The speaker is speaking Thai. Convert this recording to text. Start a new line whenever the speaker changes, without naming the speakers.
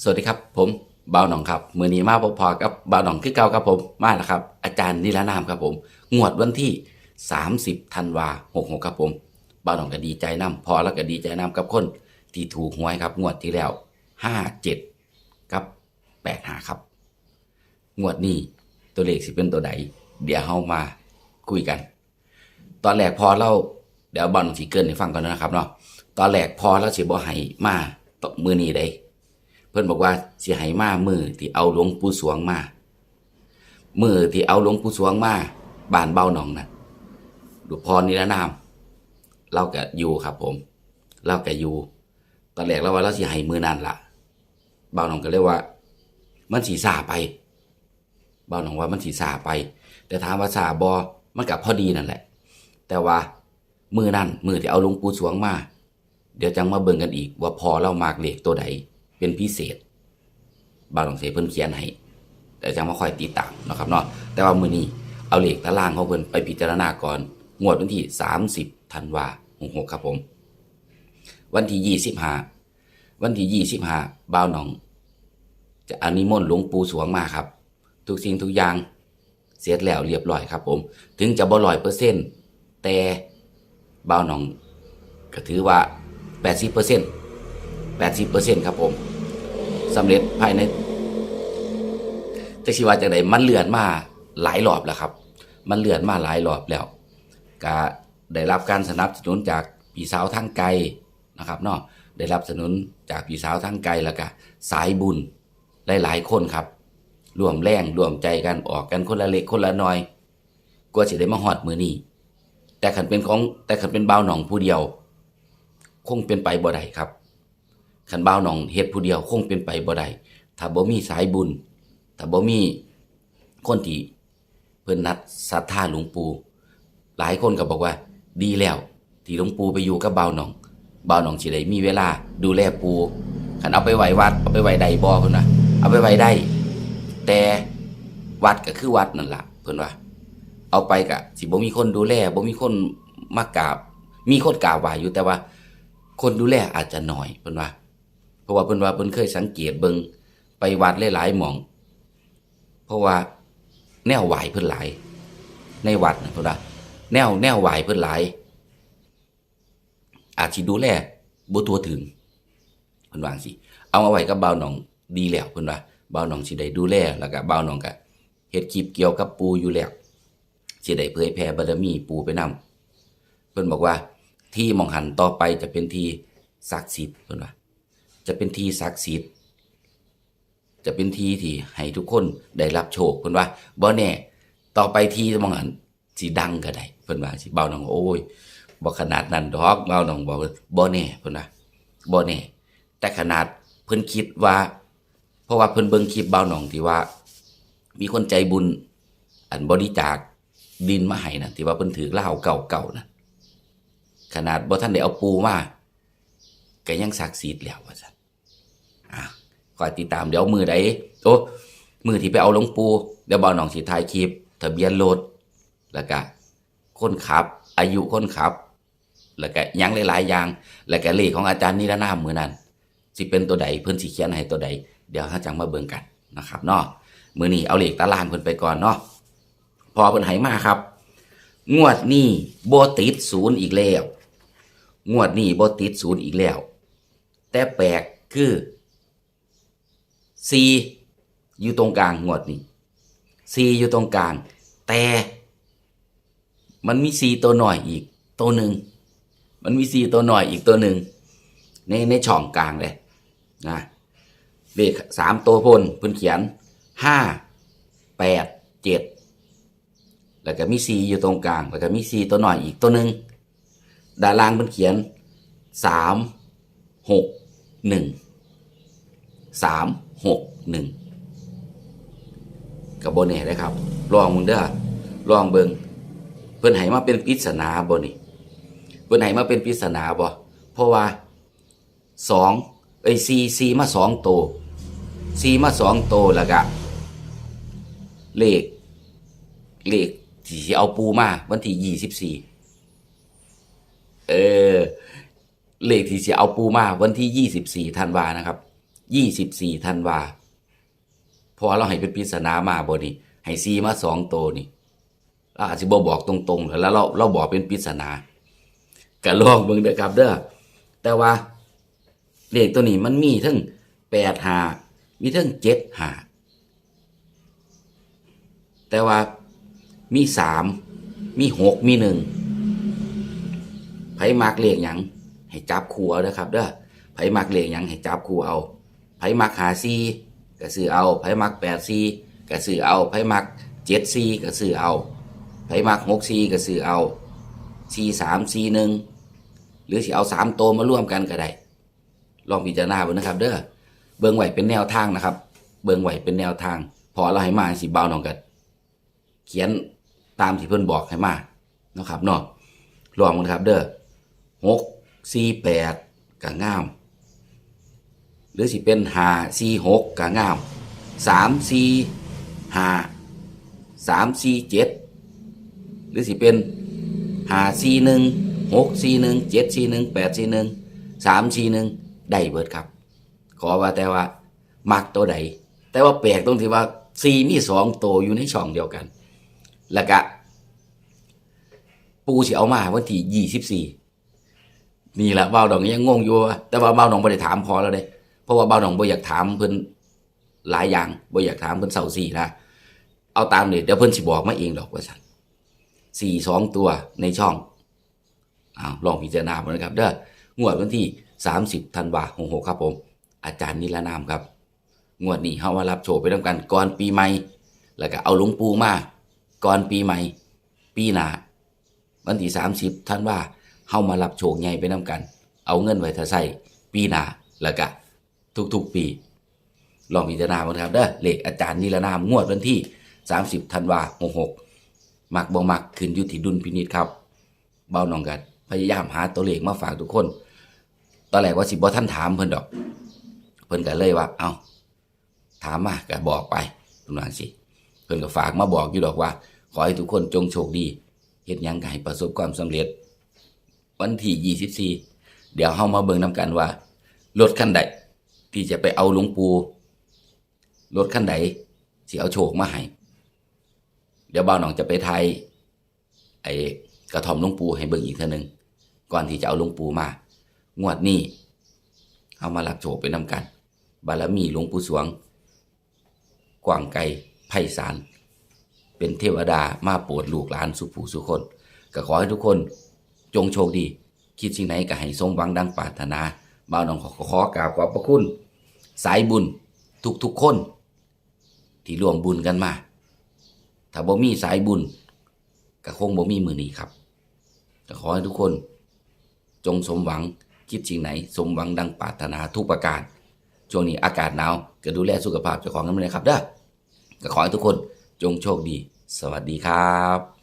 สวัสดีครับ ผมบ่าวหนองครับมือนีมาพอๆกับบ่าวหนองคือเก่าครับผมมาแล้วครับ อาจารย์นิรนามครับผม งวดวันที่ 30ธันวา66ครับผมบ่าวหนองก็ดีใจนํพอแล้วก็ดีใจนํกับคน ที่ถูกหวยครับ งวดที่แล้ว57กับ85ครับ งวดนี้ตัวเลขสิเป็นตัวใดเดี๋ยวเฮามาคุยกัน ตอนแรกพอเราเดี๋ยวบอลสีเกินให้ฟังก่อนนะครับเนาะตอนแรกพอเราสิบ่ให้มาตมือนี้ได้ เพิ่นบอกว่าสิให้มามือที่เอาหลวงปู่สวงมามือที่เอาหลวงปู่สวงมาบ้านเบ้าหนองน่ะดูพรนิรนามเราก็อยู่ครับ ผมเราก็อยู่ตอนแรกเราว่าเราสิให้มือนั่นละเบ้าหนองก็เลยกว่า มันสีซาไป เบ้าหนองว่ามันสีซาไป แต่ถามว่าซาบอมันกับพอดีนั่นแหละ แต่ว่ามือนั่นมือที่เอาหลวงปู่สวงมาเดี๋ยวจังมาเบิ่งกันอีกว่าพอเรามากเลขตัวใด เป็นพิเศษ บางหลวงเสเพิ่นเขียนให้แต่จังมาคอยติดตามนะครับเนาะแต่ว่ามือนี้เอาเลขตารางของเพิ่นไปพิจารณาก่อนงวดวันที่ 30ธันวาคมครับผม วันที่ 25 วันที่ 25บ่าวหนอง จะอนิมนต์หลวงปู่สวงมาครับ ทุกสิ่งทุกอย่างเสร็จแล้วเรียบร้อยครับผม ถึงจะบ่ร้อยเปอร์เซ็นต์แต่บ่าวหนองก็ถือว่า 80เปอร์เซ็นต์ 80เปอร์เซ็นต์ครับผมสำเร็จภายในจะชีว่าจากไหนมันเลื่อนมาหลายรอบแล้วครับ มันเลื่อนมาหลายรอบแล้วก็ได้รับการสนับสนุนจากพี่สาวทางไกลนะครับเนาะได้รับสนุนจากพี่สาวทางไกลแล้วก็สายบุญหลาย ๆ คนครับรวมแรงรวมใจกันออกกันคนละเล็กคนละน้อยกว่าจะได้มาฮอดมือนี้แต่ขันเป็นของแต่ขันเป็นบ่าวหนองผู้เดียว คงเป็นไปบ่ได้ครับ ขันบ่าวหนองเฮ็ดผู้เดียวคงเป็นไปบ่ได้ถ้าบ่มีสายบุญถ้าบ่มีคนที่เพิ่นนัดศรัทธาหลวงปู่หลายคนก็บอกว่า ดีแล้วที่หลวงปู่ไปอยู่กับบ่าวหนองบ่าวหนองสิได้มีเวลาดูแลปู่คันเอาไปไหว้วัดเอาไปไหว้ใดบ่เพิ่นว่าเอาไปไหว้ได้ แต่วัดก็คือวัดนั่นล่ะเพิ่นว่า เอาไปกะสิบ่มีคนดูแลบ่มีคนมากราบ มีคนกราบไหว้อยู่แต่ว่า คนดูแลอาจจะน้อยเพิ่นว่า เพราะว่าเพิ่นว่าเพิ่นเคยสังเกตเบิงไปวัดหลายๆหม่อง เพราะว่าแนวไหวเพิ่นหลาย ในวัดนะเพิ่นว่าแนวแนวไหวเพิ่นหลาย อาจสิดูแลบ่ทั่วถึงเพิ่นว่าจังซี่เอามาไว้กับบ่าวหนองดีแล้วเพิ่นว่าบ่าวหนองสิได้ดูแลแล้วก็บ่าวหนองก็เฮ็ดคลิปเกี่ยวกับปูอยู่แล้วสิได้เผยแผ่บารมีปูไปนํเพิ่นบอกว่าที่มองหันต่อไปจะเป็นที่ศักดิ์สิทธิ์เพิ่นว่า จะเป็นทีศักดิ์สิทธิ์จะเป็นทีที่ให้ทุกคนได้รับโชคเพิ่นว่าบ่แน่ต่อไปที่หมองหันสิดังก็ได้เพิ่นว่าสิเบาหนองโอ้ยบ่ขนาดนั้นดอกเบาหนองบอกว่บ่แน่เพิ่นว่าบ่แน่แต่ขนาดเพิ่นคิดว่า เพราะว่าเพิ่นเบิ่งคลิปเบาหนองที่ว่า มีคนใจบุญ อันบริจาคดินมาให้นะที่ว่าเพิ่นถือเหล้าเก่าๆนะขนาดบ่ท่านได้เอาปูมาก็ยังศักดิ์สิทธิ์แล้วว่าซั่นอะ คอยติดตามเดี๋ยวมือใดโอ้มือที่ไปเอาหลวงปูเดี๋ยวบ่าวหนองสิถ่ายคลิปทะเบียนรถแล้วก็คนขับ อายุคนขับ แล้วก็ยังหลายๆอย่าง แล้วก็เลขของอาจารย์นิรนามมือนั้นสิเป็นตัวใดเพิ่อนสิเขียนให้ตัวใด เดี๋ยวเราจังมาเบิ่งกันนะครับเนาะมือนี้เอาเลขตารางเพิ่นไปก่อนเนาะพอเพิ่นให้มาครับ งวดนี้บ่ติดศูนย์อีกแล้ว งวดนี้บ่ติดศูนย์อีกแล้ว แต่แปลกคือ ซีอยู่ตรงกลางงวดนี้ซีอยู่ตรงกลาง แต่มันมีซีตัวหน่อยอีกตัวหนึ่งมันมีซีตัวหน่อยอีกตัวหนึ่งในในช่องกลางเลยนะเลขสามตัวพนพิ่นเขียนห้าแปดเจ็ดแล้วก็มีซีอยู่ตรงกลาง แล้วก็มีซีตัวหน่อยอีกตัวหนึ่งด้านล่างมันเขียนสามหกหนึ่ง สามหกหนึ่งกับโบเน่เลยครับ ลองมึงเด้อลองเบิงเพิ่นให้มาเป็นปริศนาบ่นี่เพิ่นให้มาเป็นปริศนาบ่เพราะว่าสองเอ้ยซีซีมาสองโตวซีมาสองโตแล้วก็เลขเลขที่เอาปูมาวันที่ยี่สิบสี่เออเลขที่จะเอาปูมาวันที่24ธันวานะครับ ยี่สิบสี่ธันวาพอเราให้เป็นปริศนามาบ่นี่ให้ซีมาสองโตวนี่เราอาจจะบ่บอกตรงๆ แล้วเราเราบอกเป็นปริศนาก็ลองเบิ่งเด้อครับเด้อแต่ว่าเลขตัวนี้มันมีทั้งแปดหามีทั้งเจ็ดหาแต่ว่ามีสามมีหกมีหนึ่งไผมักเลขหยังให้จับคู่เอาเด้อครับเด้อไผมักเลขหยังให้จับคู่เอา มักหาซีก็ซื้อเอาไผมักแปดซีก็ซื้อเอาไผมักเจ็ดซีก็ซื้อเอาไผมักหกซีก็ซื้อเอาซีสามซีหนึ่งหรือสิเอาสามโตวมาร่วมกันก็ได้ลองพิจารณาเบิ่งนะครับ เด้อเบิ่งไหวเป็นแนวทางนะครับ เบิ่งไหวเป็นแนวทาง พอเราให้มาสิเบาหน่องกันเขียนตามที่เพิ่อนบอกให้มานะครับเนาะลองมันครับ เด้อหกสี่แปดก็ง่าม หรือสิเป็นหาสี่หกก็งามสามสี่หาสามสี่เจ็ดหรือสิเป็นหาสี่หนึ่งหกสี่หนึ่งเจ็ดสี่หนึ่งแปดสี่หนึ่งสามสี่หนึ่งได้เบิดครับ ขอว่าแต่ว่า มักตัวใดแต่ว่าแปลกตรงที่ว่าซีมีสองตัวอยู่ในช่องเดียวกัน แล้วก็ปูสิเอามาวันที่ยี่สิบสี่นี่แหละเบาดองยังงงอยู่ว่าแต่ว่าเบาดองบ่ได้ถามพอแล้วเด้ เพราะว่าเบาดองบ่อยากถามเพิ่นหลายอย่างบ่อยากถามเพิ่นเศร้าสี่นะเอาตามนี่เดี๋ยวเพิ่นสิบอกมาเองดอกว่าสั่นสี่สองตัวในช่องอ้าวลองพิจารณาดูนะครับเด้องวดวันที่สามสิบธันวาคมหกครับผม อาจารย์นิรนามครับ งวดนี้เฮามารับโชว์ไปทำกันก่อนปีใหม่ แล้วก็เอาหลวงปู่มาก่อนปีใหม่ ปีหน้าวันที่สามสิบท่านว่าเฮามารับโชคใหญ่ไปนำกัน เอาเงินไว้ถ้าใส่ปีหน้าแล้วก็ ทุกๆปี ลองพิจารณาบ้างครับเด้อเลขอาจารย์นิรนามงวดวันที่ 30ธันวาคม66มักบ่มักขึ้นอยู่ที่ดุลพินิจครับ เบาหนองกันพยายามหาตัวเลขมาฝากทุกคน ตอนแรกว่าสิบ่ท่านถามเพิ่นดอก เพิ่นก็เลยว่า เอาถามมาก็บอกไปเพิ่นว่าสิ เพิ่นก็ฝากมาบอกอยู่ดอกว่า ขอให้ทุกคนจงโชคดีเฮ็ดยังก็ให้ประสบความสำเร็จ วันที่ 24 เดี๋ยวเฮามาเบิ่งนํกันว่า รถคันใด ที่จะไปเอาหลวงปู่รถคันใดสิเอาโชคมาให้เดี๋ยวบ่าวหนองจะไปไทยไอ้กระท่อมหลวงปู่ให้เบิ่งอีกเทื่อหนึงก่อนที่จะเอาหลวงปู่มา งวดนี้เอามารับโชคไปนำกัน บารมีหลวงปู่สวง กว่างไกลไพศาลเป็นเทวดามาโปรดลูกหลานสุผู้สุคน ก็ขอให้ทุกคนจงโชคดี คิดสิ่งไหนก็ให้สมหวังดังปรารถนาบ่าวน้องขอขอกราบขอบพระคุณ สายบุญทุกๆคน ที่ร่วมบุญกันมา ถ้าบ่มีสายบุญก็คงบ่มีมือนี้ครับก็ขอให้ทุกคน จงสมหวังคิดสิ่งไหน สมหวังดังปรารถนาทุกประการ ช่วงนี้อากาศหนาวก็ดูแลสุขภาพเจ้าของกันด้วยครับเด้อก็ขอให้ทุกคนจงโชคดี สวัสดีครับ